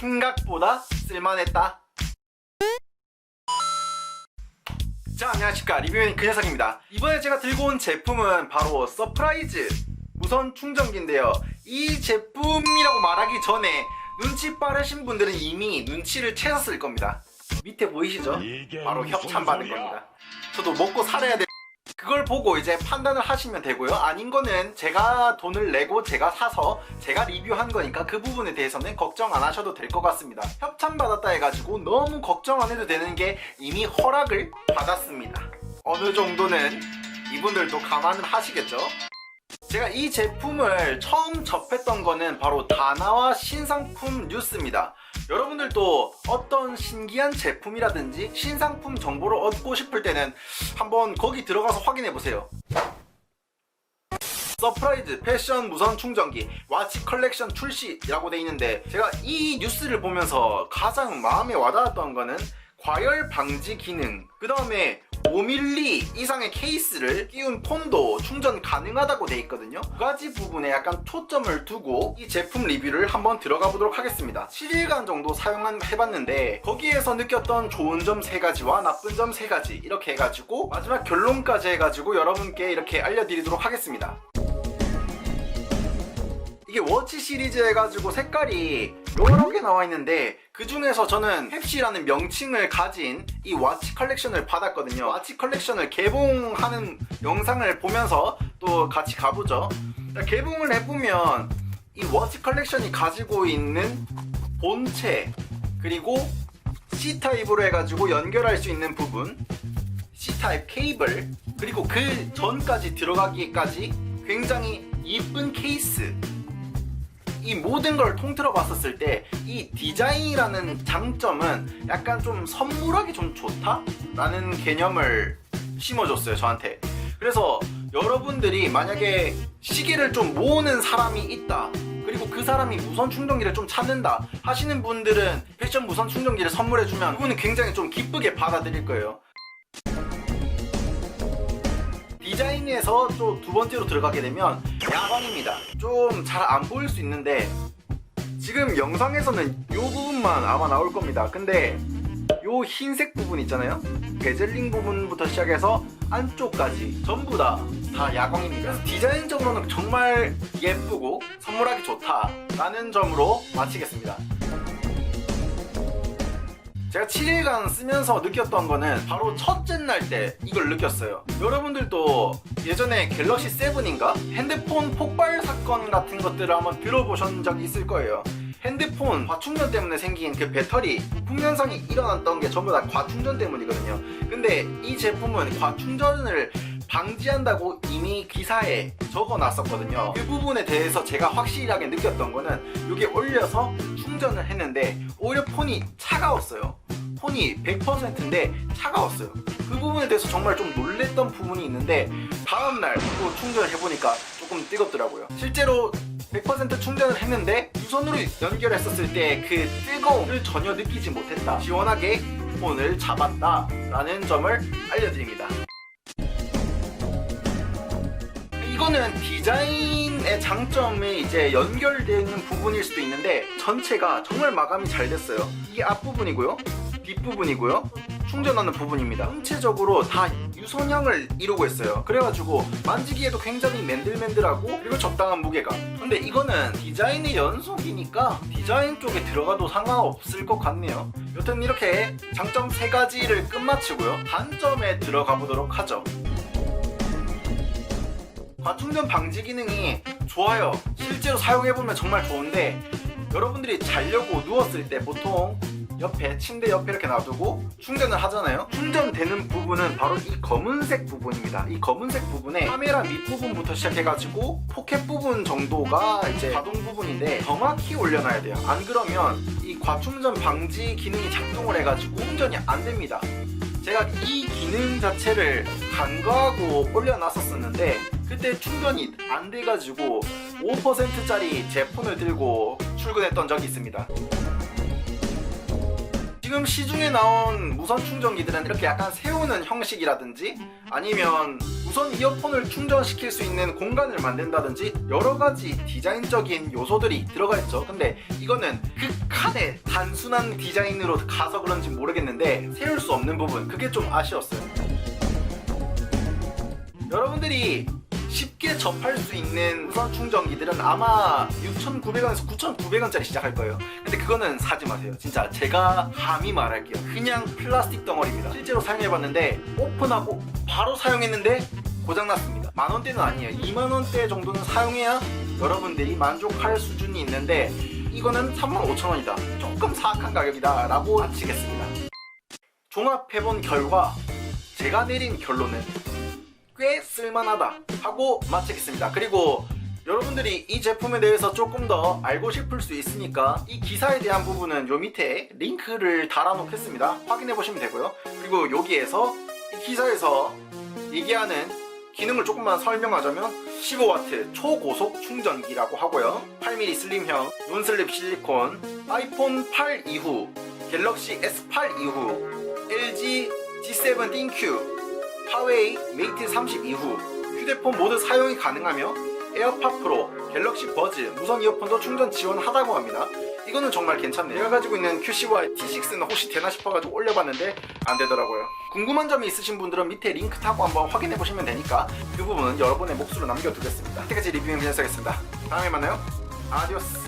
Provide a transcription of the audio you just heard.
생각보다 쓸만했다. 자 안녕하십니까 리뷰맨 그 녀석입니다 이번에 제가 들고 온 제품은 바로 서프라이즈 무선 충전기인데요 이 제품이라고 말하기 전에 눈치 빠르신 분들은 이미 눈치를 채셨을 겁니다 밑에 보이시죠? 바로 협찬 받은 소리야? 겁니다 저도 먹고 살아야 돼 그걸 보고 이제 판단을 하시면 되고요. 아닌 거는 제가 돈을 내고 제가 사서 제가 리뷰한 거니까 그 부분에 대해서는 걱정 안 하셔도 될 것 같습니다. 협찬받았다 해가지고 너무 걱정 안 해도 되는 게 이미 허락을 받았습니다. 어느 정도는 이분들도 감안을 하시겠죠? 제가 이 제품을 처음 접했던 거는 바로 다나와 신상품 뉴스입니다. 여러분들도 어떤 신기한 제품이라든지 신상품 정보를 얻고 싶을 때는 한번 거기 들어가서 확인해 보세요. 서프라이즈 패션 무선 충전기 와치 컬렉션 출시라고 돼 있는데 제가 이 뉴스를 보면서 가장 마음에 와닿았던 거는 과열 방지 기능 그 다음에 5mm 이상의 케이스를 끼운 폰도 충전 가능하다고 돼 있거든요. 두 가지 부분에 약간 초점을 두고 이 제품 리뷰를 한번 들어가 보도록 하겠습니다. 7일간 정도 사용한 해봤는데 거기에서 느꼈던 좋은 점세 가지와 나쁜 점세 가지 이렇게 해가지고 마지막 결론까지 해가지고 여러분께 이렇게 알려드리도록 하겠습니다 이게 워치 시리즈 해가지고 색깔이 여러 개 나와 있는데 그 중에서 저는 펩시라는 명칭을 가진 이 와치 컬렉션을 받았거든요. 와치 컬렉션을 개봉하는 영상을 보면서 또 같이 가보죠. 자, 개봉을 해보면 이 워치 컬렉션이 가지고 있는 본체 그리고 C 타입으로 해가지고 연결할 수 있는 부분 C 타입 케이블 그리고 그 전까지 들어가기까지 굉장히 이쁜 케이스 이 모든 걸 통틀어 봤었을 때 이 디자인이라는 장점은 약간 좀 선물하기 좀 좋다라는 개념을 심어줬어요 저한테. 그래서 여러분들이 만약에 시계를 좀 모으는 사람이 있다 그리고 그 사람이 무선 충전기를 좀 찾는다 하시는 분들은 패션 무선 충전기를 선물해주면 그분은 굉장히 좀 기쁘게 받아들일 거예요 디자인에서 또 두 번째로 들어가게 되면 야광입니다. 좀 잘 안 보일 수 있는데 지금 영상에서는 이 부분만 아마 나올 겁니다. 근데 요 흰색 부분 있잖아요. 베젤링 부분부터 시작해서 안쪽까지 전부 다 다 야광입니다. 디자인적으로는 정말 예쁘고 선물하기 좋다라는 점으로 마치겠습니다. 제가 7일간 쓰면서 느꼈던 거는 바로 첫째 날 때 이걸 느꼈어요. 여러분들도 예전에 갤럭시 7인가 핸드폰 폭발 사건 같은 것들을 한번 들어보신 적이 있을 거예요. 핸드폰 과충전 때문에 생긴 그 배터리 부품 현상이 일어났던 게 전부 다 과충전 때문이거든요. 근데 이 제품은 과충전을 방지한다고 이미 기사에 적어 놨었거든요. 그 부분에 대해서 제가 확실하게 느꼈던 거는 이게 올려서 충전을 했는데 오히려 폰이 차가웠어요. 폰이 100%인데 차가웠어요. 그 부분에 대해서 정말 좀 놀랬던 부분이 있는데 다음날 또 충전을 해보니까 조금 뜨겁더라고요. 실제로 100% 충전을 했는데 무선으로 연결했었을 때 그 뜨거움을 전혀 느끼지 못했다. 시원하게 폰을 잡았다 라는 점을 알려드립니다. 이거는 디자인의 장점에 이제 연결되는 부분일 수도 있는데 전체가 정말 마감이 잘 됐어요. 이게 앞부분이고요. 뒷부분이고요. 충전하는 부분입니다. 전체적으로 다 유선형을 이루고 있어요. 그래가지고 만지기에도 굉장히 맨들맨들하고 그리고 적당한 무게감. 근데 이거는 디자인의 연속이니까 디자인 쪽에 들어가도 상관없을 것 같네요. 여튼 이렇게 장점 세 가지를 끝마치고요. 단점에 들어가 보도록 하죠. 과충전 방지 기능이 좋아요. 실제로 사용해보면 정말 좋은데 여러분들이 자려고 누웠을 때 보통 옆에 침대 옆에 이렇게 놔두고 충전을 하잖아요. 충전되는 부분은 바로 이 검은색 부분입니다. 이 검은색 부분에 카메라 밑부분부터 시작해가지고 포켓 부분 정도가 이제 자동 부분인데 정확히 올려놔야 돼요. 안 그러면 이 과충전 방지 기능이 작동을 해가지고 충전이 안 됩니다. 제가 이 기능 자체를 간과하고 올려놨었었는데 그때 충전이 안 돼가지고 5%짜리 제 폰을 들고 출근했던 적이 있습니다. 지금 시중에 나온 무선 충전기들은 이렇게 약간 세우는 형식이라든지 아니면 무선 이어폰을 충전시킬 수 있는 공간을 만든다든지 여러 가지 디자인적인 요소들이 들어가 있죠. 근데 이거는 극한의 단순한 디자인으로 가서 그런지 모르겠는데 세울 수 없는 부분 그게 좀 아쉬웠어요. 여러분들이 쉽게 접할 수 있는 무선 충전기들은 아마 6,900원에서 9,900원짜리 시작할 거예요. 근데 그거는 사지 마세요. 진짜 제가 감히 말할게요. 그냥 플라스틱 덩어리입니다. 실제로 사용해봤는데 오픈하고 바로 사용했는데 고장났습니다. 만 원대는 아니에요. 2만 원대 정도는 사용해야 여러분들이 만족할 수준이 있는데 이거는 35,000원이다. 조금 사악한 가격이다. 라고 마치겠습니다. 종합해본 결과 제가 내린 결론은 꽤 쓸만하다 하고 마치겠습니다. 그리고 여러분들이 이 제품에 대해서 조금 더 알고 싶을 수 있으니까 이 기사에 대한 부분은 요 밑에 링크를 달아놓겠습니다. 확인해 보시면 되고요. 그리고 여기에서 이 기사에서 얘기하는 기능을 조금만 설명하자면 15W 초고속 충전기라고 하고요. 8mm 슬림형, 논슬립 실리콘, 아이폰 8 이후, 갤럭시 S8 이후, LG G7 띵큐, 하웨이 메이트 30 이후 휴대폰 모두 사용이 가능하며 에어팟 프로, 갤럭시 버즈, 무선 이어폰도 충전 지원하다고 합니다. 이거는 정말 괜찮네요. 제가 가지고 있는 QCY T6는 혹시 되나 싶어가지고 올려봤는데 안 되더라고요. 궁금한 점이 있으신 분들은 밑에 링크 타고 한번 확인해 보시면 되니까 그 부분은 여러분의 몫으로 남겨두겠습니다. 이때까지 리뷰 영상이었습니다. 다음에 만나요. 아디오스.